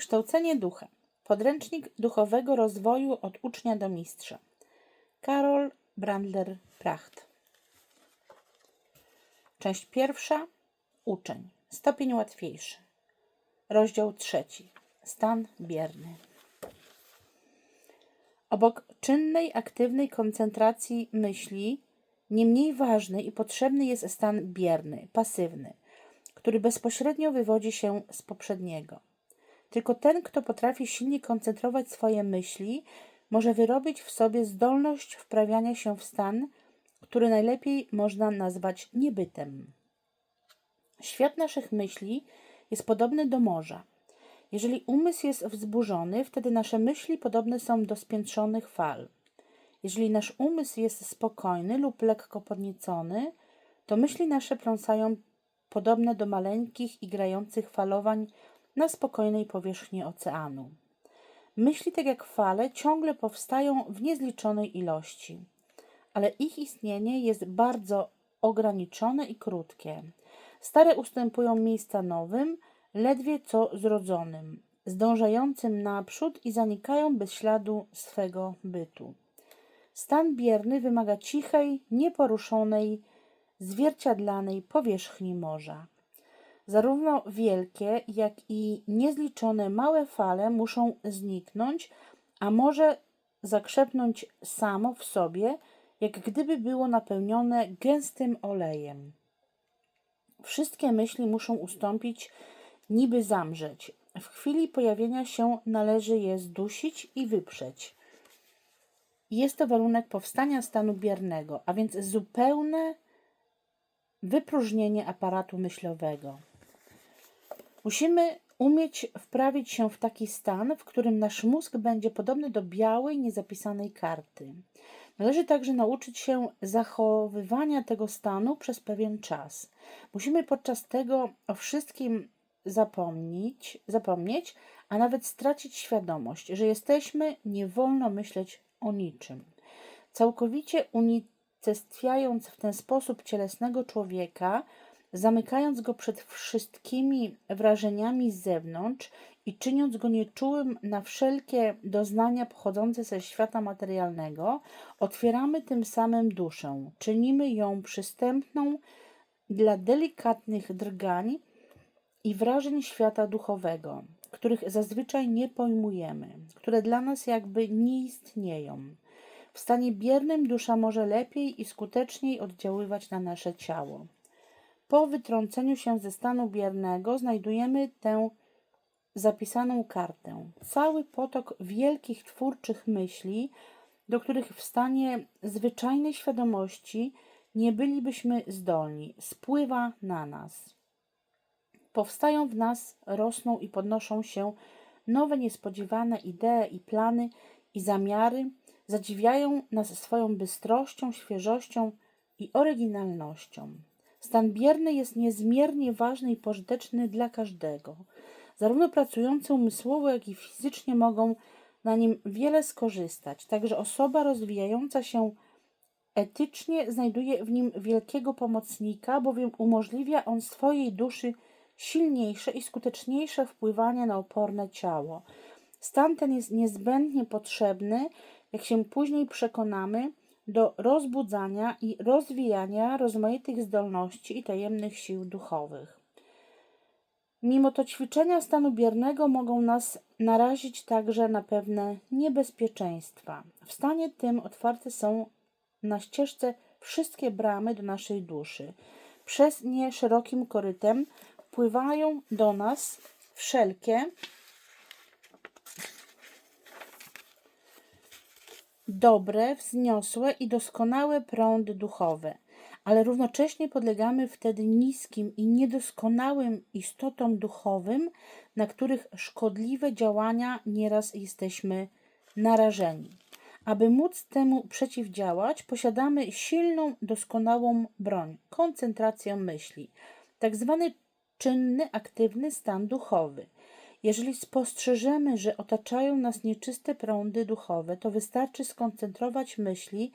Kształcenie ducha. Podręcznik duchowego rozwoju od ucznia do mistrza. Karol Brandler-Pracht. Część pierwsza. Uczeń. Stopień łatwiejszy. Rozdział trzeci. Stan bierny. Obok czynnej, aktywnej koncentracji myśli, nie mniej ważny i potrzebny jest stan bierny, pasywny, który bezpośrednio wywodzi się z poprzedniego. Tylko ten, kto potrafi silnie koncentrować swoje myśli, może wyrobić w sobie zdolność wprawiania się w stan, który najlepiej można nazwać niebytem. Świat naszych myśli jest podobny do morza. Jeżeli umysł jest wzburzony, wtedy nasze myśli podobne są do spiętrzonych fal. Jeżeli nasz umysł jest spokojny lub lekko podniecony, to myśli nasze pląsają podobne do maleńkich i grających falowań na spokojnej powierzchni oceanu. Myśli, tak jak fale, ciągle powstają w niezliczonej ilości, ale ich istnienie jest bardzo ograniczone i krótkie. Stare ustępują miejsca nowym, ledwie co zrodzonym, zdążającym naprzód i zanikają bez śladu swego bytu. Stan bierny wymaga cichej, nieporuszonej, zwierciadlanej powierzchni morza. Zarówno wielkie, jak i niezliczone małe fale muszą zniknąć, a może zakrzepnąć samo w sobie, jak gdyby było napełnione gęstym olejem. Wszystkie myśli muszą ustąpić, niby zamrzeć. W chwili pojawienia się należy je zdusić i wyprzeć. Jest to warunek powstania stanu biernego, a więc zupełne wypróżnienie aparatu myślowego. Musimy umieć wprawić się w taki stan, w którym nasz mózg będzie podobny do białej, niezapisanej karty. Należy także nauczyć się zachowywania tego stanu przez pewien czas. Musimy podczas tego o wszystkim zapomnieć, zapomnieć, a nawet stracić świadomość, że jesteśmy, nie wolno myśleć o niczym. Całkowicie unicestwiając w ten sposób cielesnego człowieka, zamykając go przed wszystkimi wrażeniami z zewnątrz i czyniąc go nieczułym na wszelkie doznania pochodzące ze świata materialnego, otwieramy tym samym duszę, czynimy ją przystępną dla delikatnych drgań i wrażeń świata duchowego, których zazwyczaj nie pojmujemy, które dla nas jakby nie istnieją. W stanie biernym dusza może lepiej i skuteczniej oddziaływać na nasze ciało. Po wytrąceniu się ze stanu biernego znajdujemy tę zapisaną kartę. Cały potok wielkich twórczych myśli, do których w stanie zwyczajnej świadomości nie bylibyśmy zdolni, spływa na nas. Powstają w nas, rosną i podnoszą się nowe, niespodziewane idee i plany i zamiary, zadziwiają nas swoją bystrością, świeżością i oryginalnością. Stan bierny jest niezmiernie ważny i pożyteczny dla każdego. Zarówno pracujący umysłowo, jak i fizycznie mogą na nim wiele skorzystać. Także osoba rozwijająca się etycznie znajduje w nim wielkiego pomocnika, bowiem umożliwia on swojej duszy silniejsze i skuteczniejsze wpływanie na oporne ciało. Stan ten jest niezbędnie potrzebny, jak się później przekonamy, do rozbudzania i rozwijania rozmaitych zdolności i tajemnych sił duchowych. Mimo to ćwiczenia stanu biernego mogą nas narazić także na pewne niebezpieczeństwa. W stanie tym otwarte są na ścieżce wszystkie bramy do naszej duszy. Przez nie szerokim korytem wpływają do nas wszelkie dobre, wzniosłe i doskonałe prądy duchowe, ale równocześnie podlegamy wtedy niskim i niedoskonałym istotom duchowym, na których szkodliwe działania nieraz jesteśmy narażeni. Aby móc temu przeciwdziałać, posiadamy silną, doskonałą broń koncentrację myśli, tak zwany czynny, aktywny stan duchowy. Jeżeli spostrzeżemy, że otaczają nas nieczyste prądy duchowe, to wystarczy skoncentrować myśli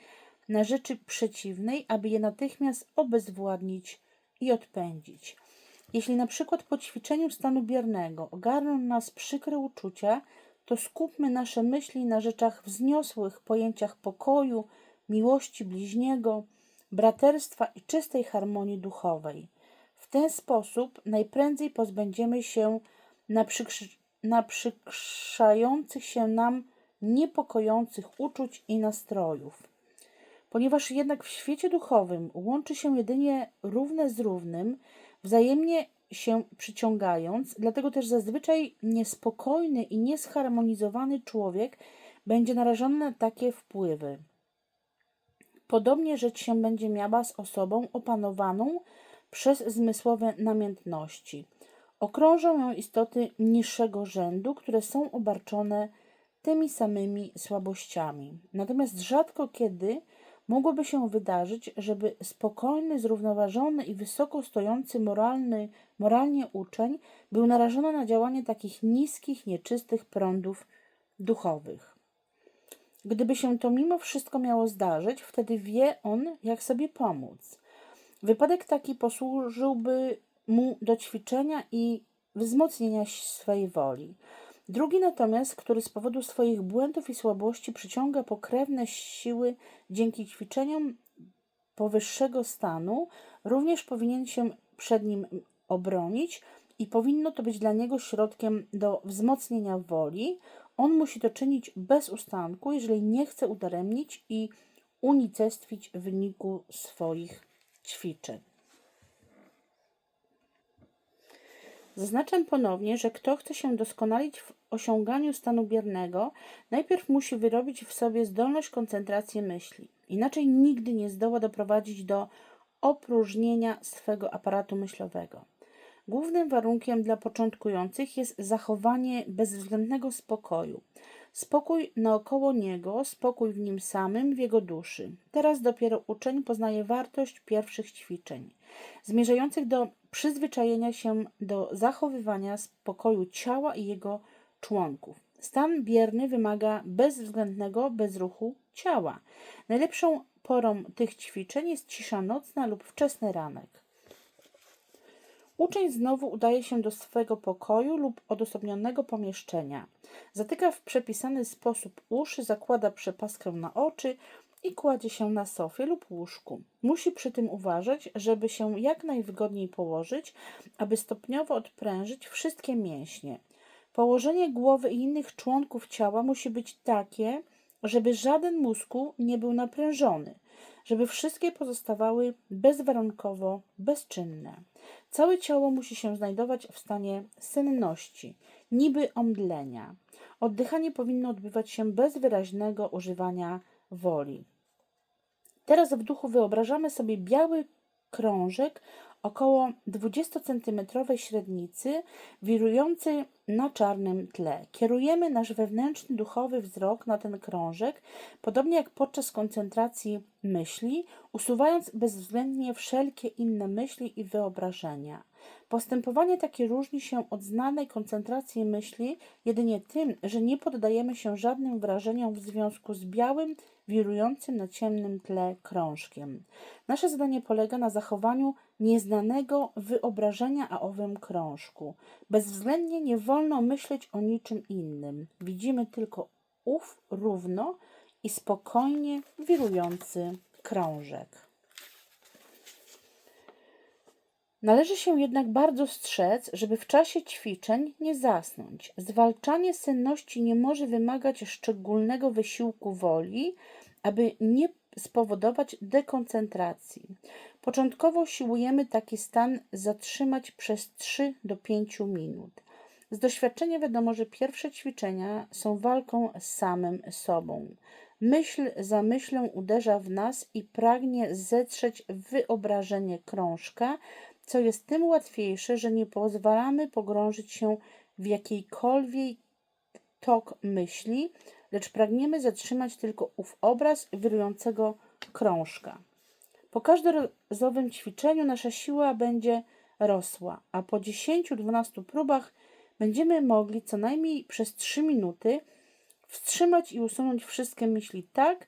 na rzeczy przeciwnej, aby je natychmiast obezwładnić i odpędzić. Jeśli na przykład po ćwiczeniu stanu biernego ogarną nas przykre uczucia, to skupmy nasze myśli na rzeczach wzniosłych, pojęciach pokoju, miłości bliźniego, braterstwa i czystej harmonii duchowej. W ten sposób najprędzej pozbędziemy się naprzykrzy- naprzykrzających się nam niepokojących uczuć i nastrojów. Ponieważ jednak w świecie duchowym łączy się jedynie równe z równym, wzajemnie się przyciągając, dlatego też zazwyczaj niespokojny i niesharmonizowany człowiek będzie narażony na takie wpływy. Podobnie rzecz się będzie miała z osobą opanowaną przez zmysłowe namiętności. Okrążą ją istoty niższego rzędu, które są obarczone tymi samymi słabościami. Natomiast rzadko kiedy mogłoby się wydarzyć, żeby spokojny, zrównoważony i wysoko stojący moralny, moralnie uczeń był narażony na działanie takich niskich, nieczystych prądów duchowych. Gdyby się to mimo wszystko miało zdarzyć, wtedy wie on, jak sobie pomóc. Wypadek taki posłużyłby mu do ćwiczenia i wzmocnienia swej woli. Drugi natomiast, który z powodu swoich błędów i słabości przyciąga pokrewne siły dzięki ćwiczeniom powyższego stanu, również powinien się przed nim obronić i powinno to być dla niego środkiem do wzmocnienia woli. On musi to czynić bez ustanku, jeżeli nie chce udaremnić i unicestwić w wyniku swoich ćwiczeń. Zaznaczam ponownie, że kto chce się doskonalić w osiąganiu stanu biernego, najpierw musi wyrobić w sobie zdolność koncentracji myśli. Inaczej nigdy nie zdoła doprowadzić do opróżnienia swego aparatu myślowego. Głównym warunkiem dla początkujących jest zachowanie bezwzględnego spokoju. Spokój naokoło niego, spokój w nim samym, w jego duszy. Teraz dopiero uczeń poznaje wartość pierwszych ćwiczeń, zmierzających do przyzwyczajenia się do zachowywania spokoju ciała i jego członków. Stan bierny wymaga bezwzględnego bezruchu ciała. Najlepszą porą tych ćwiczeń jest cisza nocna lub wczesny ranek. Uczeń znowu udaje się do swego pokoju lub odosobnionego pomieszczenia. Zatyka w przepisany sposób uszy, zakłada przepaskę na oczy i kładzie się na sofie lub łóżku. Musi przy tym uważać, żeby się jak najwygodniej położyć, aby stopniowo odprężyć wszystkie mięśnie. Położenie głowy i innych członków ciała musi być takie, żeby żaden muskuł nie był naprężony, żeby wszystkie pozostawały bezwarunkowo bezczynne. Całe ciało musi się znajdować w stanie senności, niby omdlenia. Oddychanie powinno odbywać się bez wyraźnego używania woli. Teraz w duchu wyobrażamy sobie biały krążek około 20-centymetrowej średnicy, wirujący na czarnym tle. Kierujemy nasz wewnętrzny duchowy wzrok na ten krążek, podobnie jak podczas koncentracji myśli, usuwając bezwzględnie wszelkie inne myśli i wyobrażenia. Postępowanie takie różni się od znanej koncentracji myśli jedynie tym, że nie poddajemy się żadnym wrażeniom w związku z białym, wirującym na ciemnym tle krążkiem. Nasze zadanie polega na zachowaniu nieznanego wyobrażenia o owym krążku. Bezwzględnie nie wolno myśleć o niczym innym. Widzimy tylko ów równo i spokojnie wirujący krążek. Należy się jednak bardzo strzec, żeby w czasie ćwiczeń nie zasnąć. Zwalczanie senności nie może wymagać szczególnego wysiłku woli, aby nie spowodować dekoncentracji. Początkowo siłujemy taki stan zatrzymać przez 3 do 5 minut. Z doświadczenia wiadomo, że pierwsze ćwiczenia są walką z samym sobą. Myśl za myślą uderza w nas i pragnie zetrzeć wyobrażenie krążka, co jest tym łatwiejsze, że nie pozwalamy pogrążyć się w jakiejkolwiek tok myśli, lecz pragniemy zatrzymać tylko ów obraz wirującego krążka. Po każdorazowym ćwiczeniu nasza siła będzie rosła, a po 10-12 próbach będziemy mogli co najmniej przez 3 minuty wstrzymać i usunąć wszystkie myśli tak,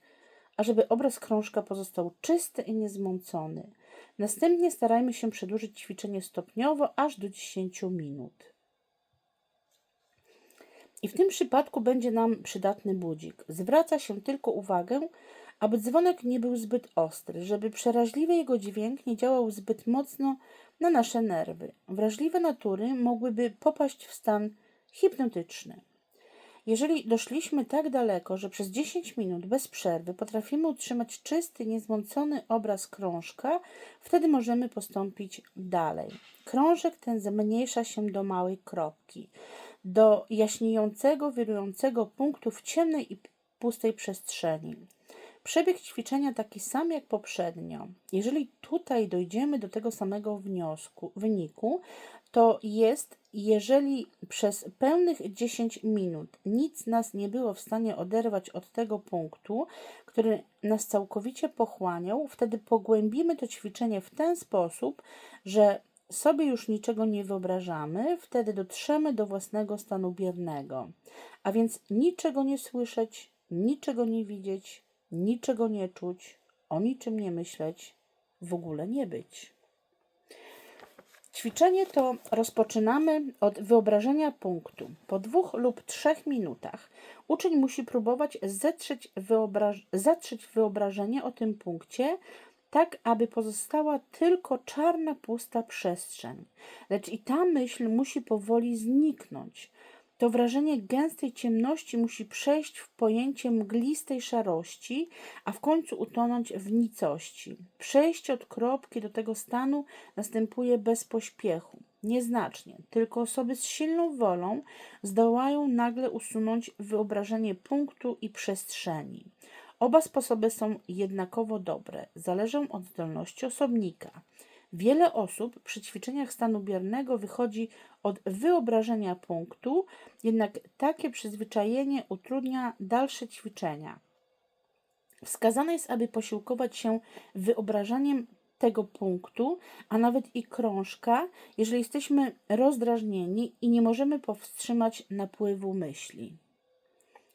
ażeby obraz krążka pozostał czysty i niezmącony. Następnie starajmy się przedłużyć ćwiczenie stopniowo aż do 10 minut. I w tym przypadku będzie nam przydatny budzik. Zwraca się tylko uwagę, aby dzwonek nie był zbyt ostry, żeby przeraźliwy jego dźwięk nie działał zbyt mocno na nasze nerwy. Wrażliwe natury mogłyby popaść w stan hipnotyczny. Jeżeli doszliśmy tak daleko, że przez 10 minut bez przerwy potrafimy utrzymać czysty, niezmącony obraz krążka, wtedy możemy postąpić dalej. Krążek ten zmniejsza się do małej kropki, do jaśniejącego, wirującego punktu w ciemnej i pustej przestrzeni. Przebieg ćwiczenia taki sam jak poprzednio. Jeżeli tutaj dojdziemy do tego samego wniosku, wyniku, to jest, jeżeli przez pełnych 10 minut nic nas nie było w stanie oderwać od tego punktu, który nas całkowicie pochłaniał, wtedy pogłębimy to ćwiczenie w ten sposób, że sobie już niczego nie wyobrażamy, wtedy dotrzemy do własnego stanu biernego. A więc niczego nie słyszeć, niczego nie widzieć, niczego nie czuć, o niczym nie myśleć, w ogóle nie być. Ćwiczenie to rozpoczynamy od wyobrażenia punktu. Po dwóch lub trzech minutach uczeń musi próbować zetrzeć, wyobraż zatrzeć wyobrażenie o tym punkcie, tak aby pozostała tylko czarna, pusta przestrzeń. Lecz i ta myśl musi powoli zniknąć. To wrażenie gęstej ciemności musi przejść w pojęcie mglistej szarości, a w końcu utonąć w nicości. Przejście od kropki do tego stanu następuje bez pośpiechu. Nieznacznie, tylko osoby z silną wolą zdołają nagle usunąć wyobrażenie punktu i przestrzeni. Oba sposoby są jednakowo dobre, zależą od zdolności osobnika. Wiele osób przy ćwiczeniach stanu biernego wychodzi od wyobrażenia punktu, jednak takie przyzwyczajenie utrudnia dalsze ćwiczenia. Wskazane jest, aby posiłkować się wyobrażeniem tego punktu, a nawet i krążka, jeżeli jesteśmy rozdrażnieni i nie możemy powstrzymać napływu myśli.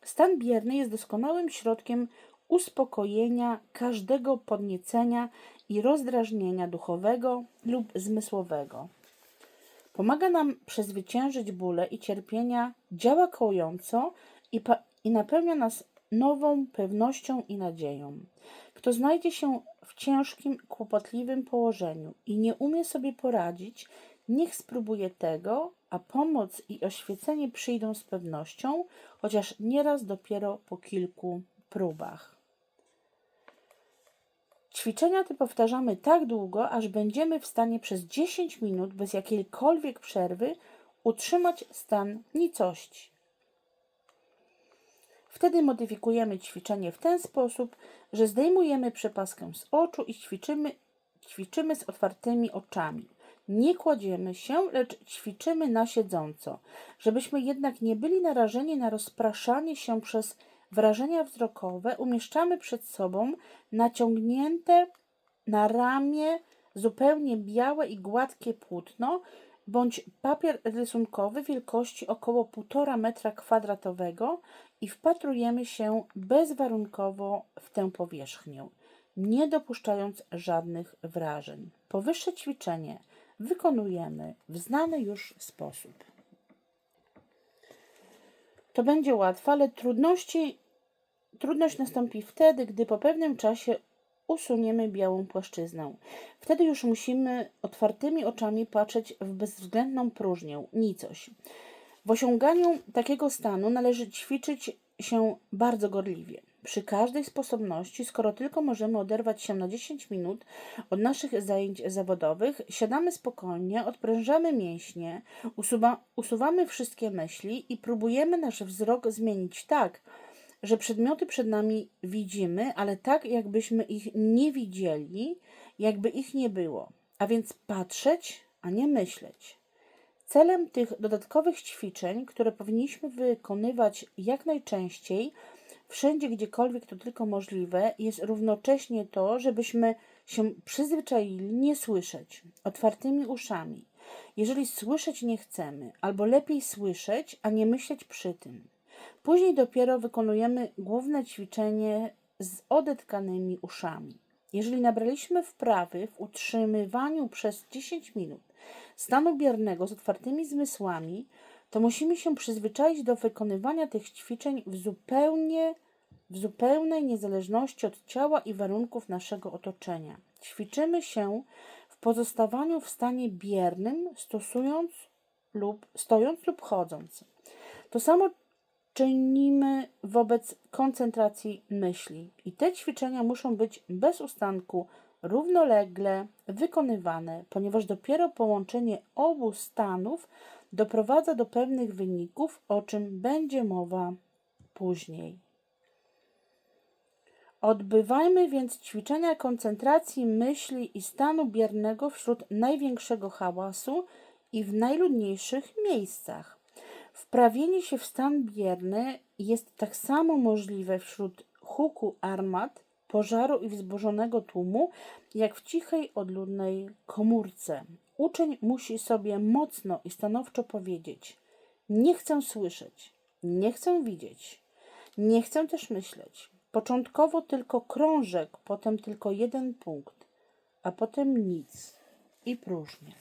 Stan bierny jest doskonałym środkiem uspokojenia każdego podniecenia i rozdrażnienia duchowego lub zmysłowego. Pomaga nam przezwyciężyć bóle i cierpienia, działa kołująco i, i napełnia nas nową pewnością i nadzieją. Kto znajdzie się w ciężkim, kłopotliwym położeniu i nie umie sobie poradzić, niech spróbuje tego, a pomoc i oświecenie przyjdą z pewnością, chociaż nieraz dopiero po kilku próbach. Ćwiczenia te powtarzamy tak długo, aż będziemy w stanie przez 10 minut bez jakiejkolwiek przerwy utrzymać stan nicości. Wtedy modyfikujemy ćwiczenie w ten sposób, że zdejmujemy przepaskę z oczu i ćwiczymy, ćwiczymy z otwartymi oczami. Nie kładziemy się, lecz ćwiczymy na siedząco, żebyśmy jednak nie byli narażeni na rozpraszanie się przez wrażenia wzrokowe umieszczamy przed sobą naciągnięte na ramię zupełnie białe i gładkie płótno bądź papier rysunkowy wielkości około 1,5 metra kwadratowego i wpatrujemy się bezwarunkowo w tę powierzchnię, nie dopuszczając żadnych wrażeń. Powyższe ćwiczenie wykonujemy w znany już sposób. To będzie łatwe, ale trudności Trudność nastąpi wtedy, gdy po pewnym czasie usuniemy białą płaszczyznę. Wtedy już musimy otwartymi oczami patrzeć w bezwzględną próżnię, nicość. W osiąganiu takiego stanu należy ćwiczyć się bardzo gorliwie. Przy każdej sposobności, skoro tylko możemy oderwać się na 10 minut od naszych zajęć zawodowych, siadamy spokojnie, odprężamy mięśnie, usuwa, usuwamy wszystkie myśli i próbujemy nasz wzrok zmienić tak, że przedmioty przed nami widzimy, ale tak, jakbyśmy ich nie widzieli, jakby ich nie było. A więc patrzeć, a nie myśleć. Celem tych dodatkowych ćwiczeń, które powinniśmy wykonywać jak najczęściej, wszędzie gdziekolwiek to tylko możliwe, jest równocześnie to, żebyśmy się przyzwyczaili nie słyszeć otwartymi uszami. Jeżeli słyszeć nie chcemy, albo lepiej słyszeć, a nie myśleć przy tym. Później dopiero wykonujemy główne ćwiczenie z odetkanymi uszami. Jeżeli nabraliśmy wprawy w utrzymywaniu przez 10 minut stanu biernego z otwartymi zmysłami, to musimy się przyzwyczaić do wykonywania tych ćwiczeń w zupełnie w zupełnej niezależności od ciała i warunków naszego otoczenia. Ćwiczymy się w pozostawaniu w stanie biernym, stosując lub stojąc lub chodząc. To samo czynimy wobec koncentracji myśli. I te ćwiczenia muszą być bez ustanku, równolegle wykonywane, ponieważ dopiero połączenie obu stanów doprowadza do pewnych wyników, o czym będzie mowa później. Odbywajmy więc ćwiczenia koncentracji myśli i stanu biernego wśród największego hałasu i w najludniejszych miejscach. Wprawienie się w stan bierny jest tak samo możliwe wśród huku armat, pożaru i wzburzonego tłumu, jak w cichej, odludnej komórce. Uczeń musi sobie mocno i stanowczo powiedzieć: Nie chcę słyszeć, nie chcę widzieć, nie chcę też myśleć. Początkowo tylko krążek, potem tylko jeden punkt, a potem nic i próżnia.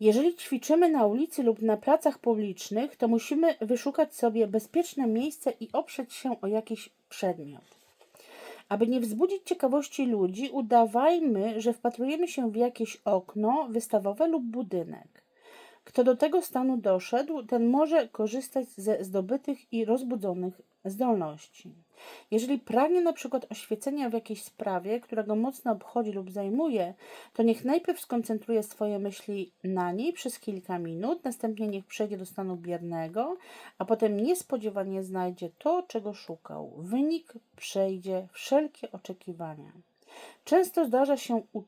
Jeżeli ćwiczymy na ulicy lub na placach publicznych, to musimy wyszukać sobie bezpieczne miejsce i oprzeć się o jakiś przedmiot. Aby nie wzbudzić ciekawości ludzi, udawajmy, że wpatrujemy się w jakieś okno wystawowe lub budynek. Kto do tego stanu doszedł, ten może korzystać ze zdobytych i rozbudzonych zdolności. Jeżeli pragnie na przykład oświecenia w jakiejś sprawie, która go mocno obchodzi lub zajmuje, to niech najpierw skoncentruje swoje myśli na niej przez kilka minut, następnie niech przejdzie do stanu biernego, a potem niespodziewanie znajdzie to, czego szukał. Wynik przejdzie wszelkie oczekiwania. Często zdarza się u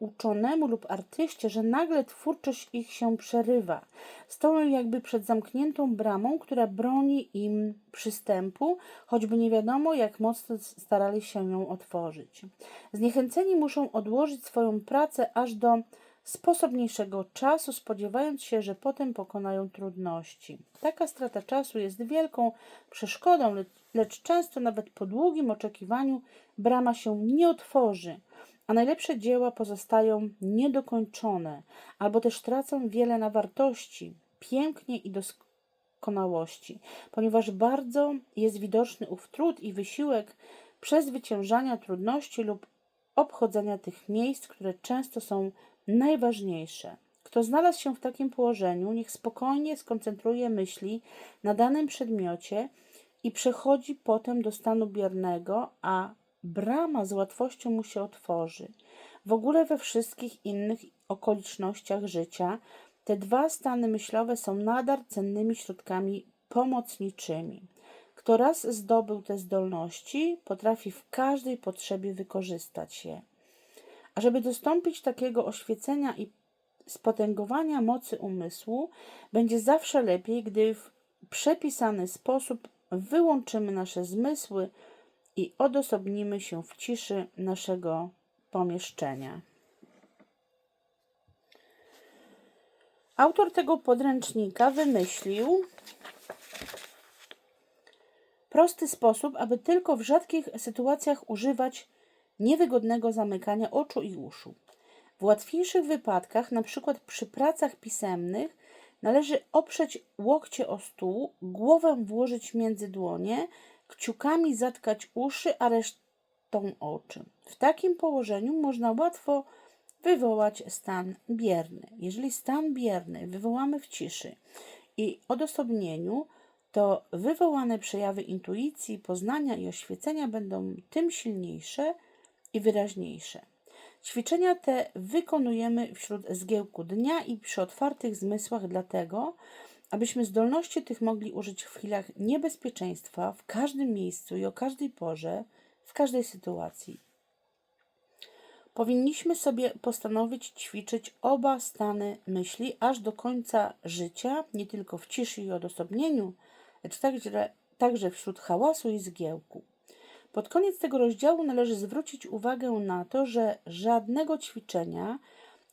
uczonemu lub artyście, że nagle twórczość ich się przerywa. Stoją jakby przed zamkniętą bramą, która broni im przystępu, choćby nie wiadomo, jak mocno starali się ją otworzyć. Zniechęceni muszą odłożyć swoją pracę aż do sposobniejszego czasu, spodziewając się, że potem pokonają trudności. Taka strata czasu jest wielką przeszkodą, lecz często nawet po długim oczekiwaniu brama się nie otworzy a najlepsze dzieła pozostają niedokończone, albo też tracą wiele na wartości, pięknie i doskonałości, ponieważ bardzo jest widoczny ów trud i wysiłek przezwyciężania trudności lub obchodzenia tych miejsc, które często są najważniejsze. Kto znalazł się w takim położeniu, niech spokojnie skoncentruje myśli na danym przedmiocie i przechodzi potem do stanu biernego, a brama z łatwością mu się otworzy. W ogóle we wszystkich innych okolicznościach życia te dwa stany myślowe są nadal cennymi środkami pomocniczymi. Kto raz zdobył te zdolności, potrafi w każdej potrzebie wykorzystać je. A żeby dostąpić takiego oświecenia i spotęgowania mocy umysłu, będzie zawsze lepiej, gdy w przepisany sposób wyłączymy nasze zmysły i odosobnimy się w ciszy naszego pomieszczenia. Autor tego podręcznika wymyślił prosty sposób, aby tylko w rzadkich sytuacjach używać niewygodnego zamykania oczu i uszu. W łatwiejszych wypadkach, np. przy pracach pisemnych, należy oprzeć łokcie o stół, głowę włożyć między dłonie, kciukami zatkać uszy, a resztą oczy. W takim położeniu można łatwo wywołać stan bierny. Jeżeli stan bierny wywołamy w ciszy i odosobnieniu, to wywołane przejawy intuicji, poznania i oświecenia będą tym silniejsze i wyraźniejsze. Ćwiczenia te wykonujemy wśród zgiełku dnia i przy otwartych zmysłach, dlatego, abyśmy zdolności tych mogli użyć w chwilach niebezpieczeństwa, w każdym miejscu i o każdej porze, w każdej sytuacji. Powinniśmy sobie postanowić ćwiczyć oba stany myśli aż do końca życia, nie tylko w ciszy i odosobnieniu, lecz także, także wśród hałasu i zgiełku. Pod koniec tego rozdziału należy zwrócić uwagę na to, że żadnego ćwiczenia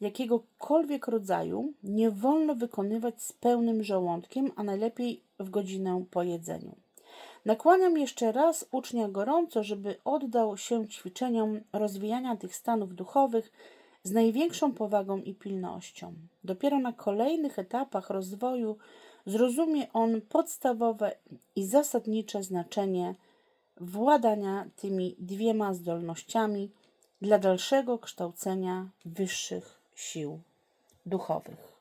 jakiegokolwiek rodzaju nie wolno wykonywać z pełnym żołądkiem, a najlepiej w godzinę po jedzeniu. Nakłaniam jeszcze raz ucznia gorąco, żeby oddał się ćwiczeniom rozwijania tych stanów duchowych z największą powagą i pilnością. Dopiero na kolejnych etapach rozwoju zrozumie on podstawowe i zasadnicze znaczenie władania tymi dwiema zdolnościami dla dalszego kształcenia wyższych sił duchowych.